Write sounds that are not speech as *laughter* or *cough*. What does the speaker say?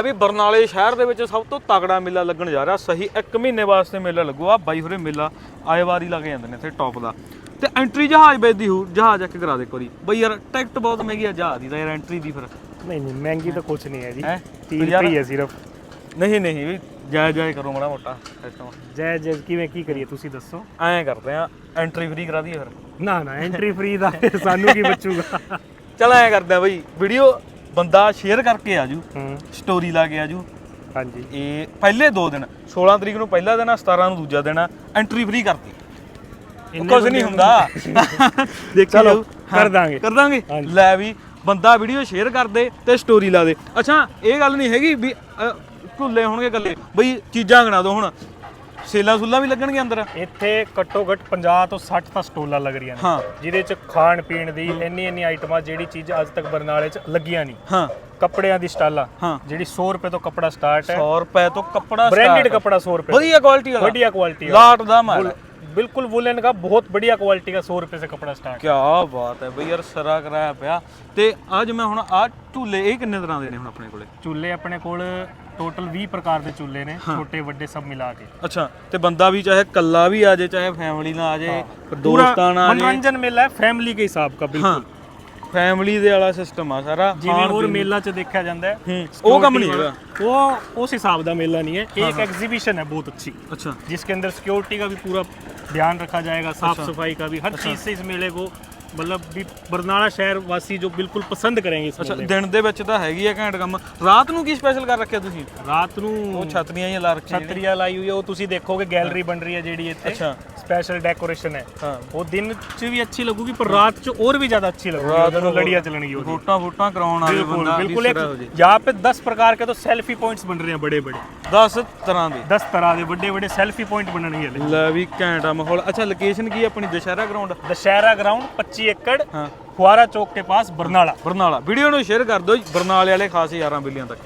ਅਭੀ ਬਰਨਾਲੇ ਸ਼ਹਿਰ ਦੇ ਵਿੱਚ ਸਭ ਤੋਂ ਤਗੜਾ ਮੇਲਾ ਲੱਗਣ ਜਾ ਰਿਹਾ। ਸਹੀ 1 ਮਹੀਨੇ ਵਾਸਤੇ ਮੇਲਾ ਲੱਗੂਗਾ। ਬਾਈ ਹੋਰੇ ਮੇਲਾ ਆਏ ਵਾਰੀ ਲੱਗ ਜਾਂਦੇ ਨੇ ਇੱਥੇ ਟੌਪ ਦਾ। ਤੇ ਐਂਟਰੀ ਜਹਾਜ਼ ਵੇਚਦੀ ਹੋ ਜਹਾਜ਼ ਇੱਕ ਕਰਾ ਦੇ ਇੱਕ ਵਾਰੀ। ਬਈ ਯਾਰ ਟਿਕਟ ਬਹੁਤ ਮਹਿੰਗੀ ਆ ਜਹਾਜ਼ ਦੀ ਤਾਂ ਯਾਰ ਐਂਟਰੀ ਦੀ ਫਿਰ। ਨਹੀਂ ਨਹੀਂ ਮਹਿੰਗੀ ਤਾਂ ਕੁਝ ਨਹੀਂ ਹੈ ਜੀ। ਹੈਂ? 30 ਯਾਰ- ਰੁਪਏ ਹੈ ਸਿਰਫ। ਨਹੀਂ ਨਹੀਂ ਵੀ ਜਾਇ ਜਾਇ ਕਰੋ ਮਾੜਾ ਮੋਟਾ ਸਿਸਟਮ ਜੈ ਜੈ ਕਿਵੇਂ ਕੀ ਕਰੀਏ ਤੁਸੀਂ ਦੱਸੋ? ਐਂ ਕਰਦੇ ਆ ਐਂਟਰੀ ਫ੍ਰੀ ਕਰਾ ਦਈਏ ਫਿਰ। ਨਾ ਨਾ ਐਂਟਰੀ ਫ੍ਰੀ ਦਾ ਸਾਨੂੰ ਕੀ ਬਚੂਗਾ ਚਲ ਐਂ ਕਰਦੇ ਆ ਬਈ ਵੀਡੀਓ ਬੰਦਾ ਸ਼ੇਅਰ ਕਰਕੇ ਆਜੂ ਹੂੰ। ਸਟੋਰੀ ਲਾ ਕੇ ਆਜੂ। ਹਾਂਜੀ। ਇਹ ਪਹਿਲੇ ਦੋ ਦਿਨ 16 ਤਰੀਕ ਨੂੰ ਪਹਿਲਾ ਦਿਨ ਆ 17 ਨੂੰ ਦੂਜਾ ਦਿਨ ਆ ਐਂਟਰੀ ਫ੍ਰੀ ਕਰਤੀ। ਕੁਝ ਨਹੀਂ ਹੁੰਦਾ। *laughs* ਦੇਖੀ ਚਲੋ, ਕਰ ਦਾਂਗੇ। ਕਰ ਦਾਂਗੇ। ਲੈ ਵੀ ਬੰਦਾ ਵੀਡੀਓ ਸ਼ੇਅਰ ਕਰ ਦੇ ਤੇ ਸਟੋਰੀ ਲਾ ਦੇ। ਅੱਛਾ ਇਹ ਗੱਲ ਨਹੀਂ ਹੈਗੀ ਵੀ ਅ, ਹੋਣਗੇ ਗੱਲੇ ਬਈ ਚੀਜ਼ਾਂ ਗਣਾ ਦੋ ਹੁਣ। ਸੇਲਾਂ ਸੁੱਲਾਂ ਵੀ ਲੱਗਣਗੇ ਅੰਦਰ ਇੱਥੇ ਘੱਟੋ ਘੱਟ 50 ਤੋਂ 60 ਤਾਂ ਸਟੋਲਾਂ ਲੱਗ ਰਹੀਆਂ ਨੇ ਹਾਂ ਜਿਹਦੇ ਚ ਖਾਣ ਪੀਣ ਦੀ ਇੰਨੀ ਇੰਨੀ ਆਈਟਮਾਂ ਜਿਹੜੀ ਚੀਜ਼ ਅੱਜ ਤੱਕ ਬਰਨਾਲੇ ਚ ਲੱਗੀਆਂ ਨਹੀਂ ਹਾਂ ਕੱਪੜਿਆਂ ਦੀ ਸਟਾਲਾਂ ਹਾਂ ਜਿਹੜੀ 100 ਰੁਪਏ ਤੋਂ ਕੱਪੜਾ ਸਟਾਰਟ ਹੈ 100 ਰੁਪਏ ਤੋਂ ਕੱਪੜਾ ब्रांडेड start। कपड़ा सौ रुपए ਵਧੀਆ ਕੁਆਲਿਟੀ ਵਾਲਾ बढ़िया क्वालिटी ਲਾਟ ਦਾ ਮਾਲ बिल्कुल वुलन का बहुत बढ़िया क्वालिटी का सौ रुपए से कपड़ा स्टार्ट ਕੀ ਬਾਤ ਹੈ ਬਈ ਯਾਰ ਸਰਾ ਕਰਾਇਆ ਪਿਆ ਤੇ ਅੱਜ ਮੈਂ ਹੁਣ ਆ ਝੂਲੇ ਇਹ ਕਿੰਨੇ ਤਰ੍ਹਾਂ ਦੇ ਨੇ ਹੁਣ ਆਪਣੇ ਕੋਲੇ ਚੁੱਲ੍ਹੇ ਆਪਣੇ ਕੋਲ ਟੋਟਲ 20 ਪ੍ਰਕਾਰ ਦੇ ਚੁੱਲ੍ਹੇ ਨੇ ਛੋਟੇ ਵੱਡੇ ਸਭ ਮਿਲਾ ਕੇ ਅੱਛਾ ਤੇ ਬੰਦਾ ਵੀ ਚਾਹੇ ਕੱਲਾ ਵੀ ਆ ਜੇ ਚਾਹੇ ਫੈਮਿਲੀ ਨਾਲ ਆ ਜੇ ਦੋਸਤਾਂ ਨਾਲ ਆ ਜੇ मनोरंजन मेला है फैमिली के हिसाब का ਹਾਂ बिल्कुल ਫੈਮਿਲੀ ਦੇ ਵਾਲਾ ਸਿਸਟਮ ਆ ਸਾਰਾ ਜਿਵੇਂ ਹੋਰ ਮੇਲਾ ਚ ਦੇਖਿਆ ਜਾਂਦਾ ਹੈ ਹੂੰ, ਉਹ ਕੰਮ ਨਹੀਂ ਹੈਗਾ वो उस हिसाब का मेला नहीं है एक एग्जीबिशन है बहुत अच्छी ਅੱਛਾ जिसके अंदर सिक्योरिटी का भी पूरा ध्यान रखा जाएगा साफ सफाई का भी हर चीज से इस मेले को मतलब भी बरनाला शहर वासी जो बिल्कुल पसंद करेंगे इस ਅੱਛਾ मेले ਦਿਨ ਦੇ ਵਿੱਚ ਤਾਂ ਹੈਗੀ ਆ ਘੈਂਟ ਕੰਮ ਰਾਤ ਨੂੰ ਕੀ ਸਪੈਸ਼ਲ ਕਰ ਰੱਖਿਆ ਤੁਸੀਂ को। ਰਾਤ ਨੂੰ ਉਹ ਛਤਰੀਆਂ ਹੀ ਲਾ ਰੱਖੀਆਂ ਜਿਹੜੀਆਂ। ਛਤਰੀਆਂ ਲਾਈ ਹੋਈ ਹੈ ਉਹ ਤੁਸੀਂ ਦੇਖੋਗੇ ਗੈਲਰੀ ਬਣ ਰਹੀ ਹੈ ਜਿਹੜੀ ਇੱਥੇ ਅੱਛਾ ਸਪੈਸ਼ਲ ਡੈਕੋਰੇਸ਼ਨ ਹੈ ਹਾਂ ਉਹ ਦਿਨ ਚ ਵੀ ਅੱਛੀ ਲੱਗੂਗੀ ਪਰ ਰਾਤ ਚ और भी ज्यादा अच्छी लगेगी रात ਜਦੋਂ को- ਲੜੀਆਂ ਚੱਲਣਗੀ ਉਹਦੀ ਫੋਟਾਂ ਫੋਟਾਂ ਕਰਾਉਣ ਵਾਲੇ बिल्कुल ਬੰਦਾ बिल्कुल एक ਹੋ ਜੇ यहाँ पे 10 प्रकार के तो सेल्फी पॉइंट्स बन रहे हैं बड़े बड़े 10 ਤਰ੍ਹਾਂ ਦੇ 10 तरह के बड़े बड़े सेल्फी पॉइंट बनने वाले ਲੈ ਵੀ ਘੈਂਟ ਆ ਮਾਹੌਲ ਅੱਛਾ ਲੋਕੇਸ਼ਨ ਕੀ ਹੈ ਆਪਣੀ ਦੁਸ਼ਹਿਰਾ ਗਰਾਊਂਡ दशहरा ग्राउंड 25 एकड़ ਹਾਂ फुआरा चौक के पास बरनाला ਬਰਨਾਲਾ ਵੀਡੀਓ ਨੂੰ ਸ਼ੇਅਰ ਕਰ ਦਿਓ ਜੀ, ਬਰਨਾਲੇ ਵਾਲੇ ਖਾਸ ਯਾਰਾਂ ਬਿੱਲੀਆਂ ਤੱਕ